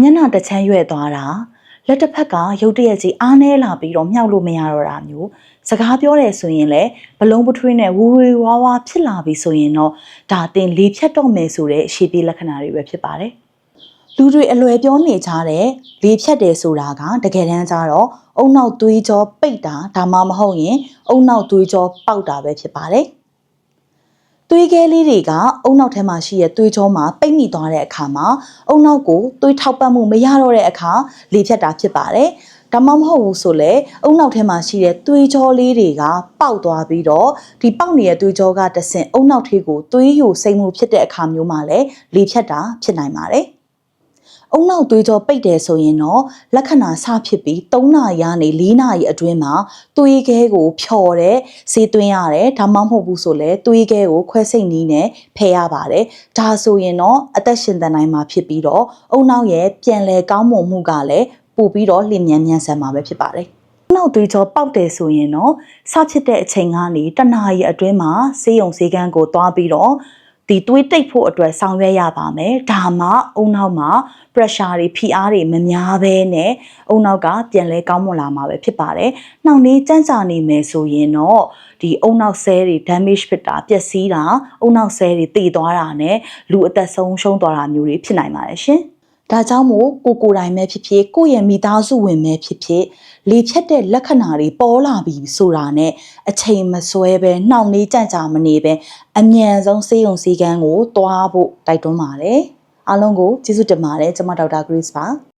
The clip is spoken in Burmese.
မျက်နှာတစ်ချမ်းရွဲ့သွားတာလက်တစ်ဖက်ကရုတ်တရက်ကြီးအားနဲလာပြီးတော့မြောက်လို့မရတော့တာမျိုးစကားပြောတယ်ဆိုရင်လည်းဘလုံးပထွေးနဲ့ဝူဝေဝါဝါဖြစ်လာပြီဆိုရင်တော့ဒါတင်လေဖြတ်တော့မယ်ဆိုတဲ့ရှေးပြေးလက္ခဏာတွေပဲဖြစ်ပါတယ်လူတွေအလွယ်ပြောနေကြတဲ့လေဖြတ်တယ်ဆိုတာကတကယ်တမ်းကျတော့အုံနောက်သွေးကြောပိတ်တာဒါမှမဟုတ်ရင်အုံနောက်သွေးကြောပေါက်တာပဲဖြစ်ပါတယ် သွေးခဲလေးတွေကအုံနောက်ထဲမှာရှိတဲ့သွေးကြောမှာပိတ်မိသွားတဲ့အခါမှာအုံနောက်ကိုသွေးထောက်ပံ့မှုမရတော့တဲ့အခါလေဖြတ်တာဖြစ်ပါတယ်။ဒါမှမဟုတ်ဘူးဆိုလေအုံနောက်ထဲမှာရှိတဲ့သွေးကြောလေးတွေကပေါက်သွားပြီးတော့ဒီပေါက်နေတဲ့သွေးကြောကတဆင့်အုံနောက်ထေးကိုသွေးယိုစိမ့်မှုဖြစ်တဲ့အခါမျိုးမှာလည်းလေဖြတ်တာဖြစ်နိုင်ပါတယ်။ အုံနောက်သွေးကြောပိတ်တယ်ဆိုရင်တော့လက္ခဏာစဖြစ်ပြီး3နာရီကနေ4နာရီအတွင်းမှာသွေးခဲကိုဖြော်တဲ့ဆေးသွင်းရတယ်ဒါမှမဟုတ်ဘူးဆိုလဲသွေးခဲကိုခွဲစိတ်နည်းနဲ့ဖယ်ရပါတယ်ဒါဆိုရင်တော့အသက်ရှင်သန်နိုင်မှာဖြစ်ပြီးတော့အုံနောက်ရဲ့ပြန်လည်ကောင်းမွန်မှုကလည်းပို့ပြီးတော့လျင်မြန်မြန်ဆန်မှာပဲဖြစ်ပါတယ်နောက်သွေးကြောပေါက်တယ်ဆိုရင်တော့စဖြစ်တဲ့အချိန်ကနေတနာရီအတွင်းမှာဆေးရုံဆေးကန်းကိုသွားပြီးတော့ ဒီသွေးတိတ်ဖို့အတွက်ဆောင်ရွက်ရပါမယ်ဒါမှအုံနောက်မှာ pressure တွေဖိအားတွေမများဘဲနဲ့အုံနောက်ကပြန်လဲကောင်းမွန်လာမှာပဲဖြစ်ပါတယ်။နှောင့်နှေးကြမ်းကြာနေမယ်ဆိုရင်တော့ဒီအုံနောက်ဆဲတွေ damage ဖြစ်တာပျက်စီးတာအုံနောက်ဆဲတွေတည်သွားတာနဲ့လူအသက်ဆုံးရှုံးသွားတာမျိုးတွေဖြစ်နိုင်ပါတယ်ရှင်။ ဒါကြောင့်မို့ကိုကိုယ်တိုင်ပဲဖြစ်ဖြစ်ကိုယ့်ရဲ့မိသားစုဝင်ပဲဖြစ်ဖြစ်လေဖြတ်တဲ့လက္ခဏာတွေပေါ်လာပြီဆိုတာနဲ့အချိန်မဆွဲပဲနှောင့်နှေးကြန့်ကြာမနေပဲအမြန်ဆုံးစေးုံစည်းကမ်းကိုတွားဖို့တိုက်တွန်းပါတယ်။အားလုံးကိုကျေးဇူးတင်ပါတယ်ကျွန်မဒေါက်တာ Grace ပါ။